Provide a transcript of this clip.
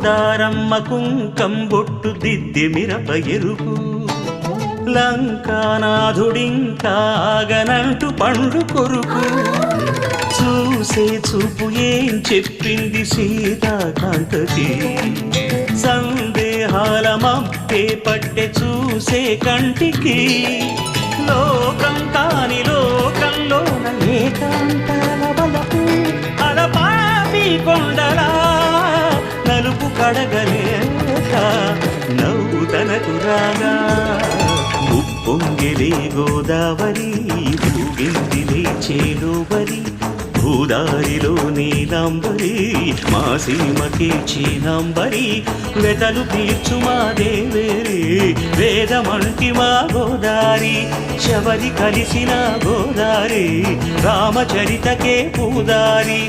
గోదారమ్మ కుంకం బొట్టు దిద్ది మిరప ఎరుపు. లంకానాథుడింకాగనంటూ పండు కొరుకు. చూసే చూపు ఏం చెప్పింది సీతాకాంతకి. సందేహాల మప్పే పట్టె చూసే కంటికి. లోకం కాని లోకంలోన ఏకాంతాల వలపు. అలపాపి కొండలా కడగలేక నవ్వు తనకు రాగా ఉప్పొంగిలే గోదావరి ఊగిందిలే చేలోబరి భూదారిలో నీలాంబరి మా సీమకి చీనాంబరి వెతలు తీర్చు మా దేవేరి వేదమంటి మా గోదారి శబరి కలిసిన గోదారి రామచరితకే పూదారి.